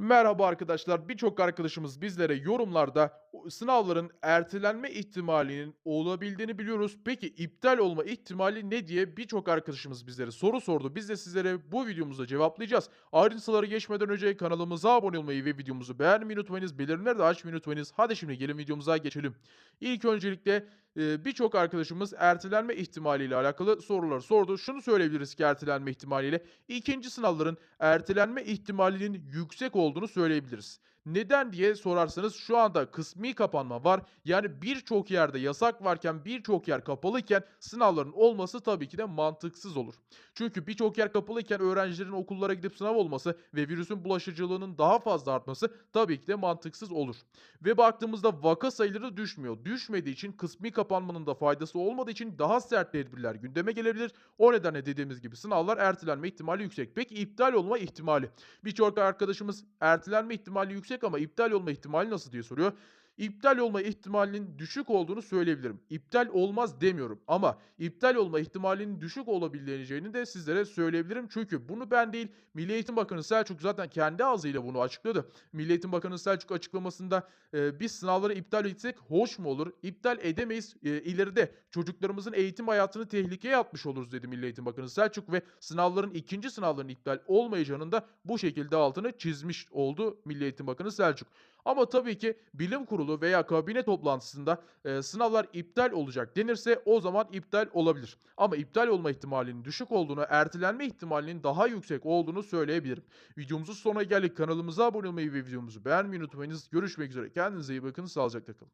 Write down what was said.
Merhaba arkadaşlar. Birçok arkadaşımız bizlere yorumlarda sınavların ertelenme ihtimalinin olabildiğini biliyoruz. Peki iptal olma ihtimali ne diye birçok arkadaşımız bizlere soru sordu. Biz de sizlere bu videomuzda cevaplayacağız. Ayrıntılara geçmeden önce kanalımıza abone olmayı ve videomuzu beğenmeyi unutmayınız. Bildirimleri de açmayı unutmayınız. Hadi şimdi gelin videomuza geçelim. İlk öncelikle e, birçok arkadaşımız ertelenme ihtimaliyle alakalı sorular sordu. Şunu söyleyebiliriz ki ertelenme ihtimaliyle ikinci sınavların ertelenme ihtimalinin yüksek olduğunu söyleyebiliriz. Neden diye sorarsanız şu anda kısmi kapanma var. Yani birçok yerde yasak varken birçok yer kapalıyken sınavların olması tabii ki de mantıksız olur. Çünkü birçok yer kapalıyken öğrencilerin okullara gidip sınav olması ve virüsün bulaşıcılığının daha fazla artması tabii ki de mantıksız olur. Ve baktığımızda vaka sayıları düşmüyor. Düşmediği için kısmi kapanmanın da faydası olmadığı için daha sert tedbirler gündeme gelebilir. O nedenle dediğimiz gibi sınavlar ertelenme ihtimali yüksek. Peki iptal olma ihtimali? Birçok arkadaşımız ertelenme ihtimali yüksek ama iptal olma ihtimali nasıl diye soruyor. İptal olma ihtimalinin düşük olduğunu söyleyebilirim. İptal olmaz demiyorum ama iptal olma ihtimalinin düşük olabileceğini de sizlere söyleyebilirim. Çünkü bunu ben değil Milli Eğitim Bakanı Selçuk zaten kendi ağzıyla bunu açıkladı. Milli Eğitim Bakanı Selçuk açıklamasında e, biz sınavları iptal etsek hoş mu olur? İptal edemeyiz. E, ileride çocuklarımızın eğitim hayatını tehlikeye atmış oluruz dedi Milli Eğitim Bakanı Selçuk ve sınavların ikinci sınavların iptal olmayacağının da bu şekilde altını çizmiş oldu Milli Eğitim Bakanı Selçuk. Ama tabii ki bilim kurulu veya kabine toplantısında e, sınavlar iptal olacak denirse o zaman iptal olabilir. Ama iptal olma ihtimalinin düşük olduğunu, ertelenme ihtimalinin daha yüksek olduğunu söyleyebilirim. Videomuzun sonuna geldik. Kanalımıza abone olmayı ve videomuzu beğenmeyi unutmayınız. Görüşmek üzere. Kendinize iyi bakın. Sağlıcakla kalın.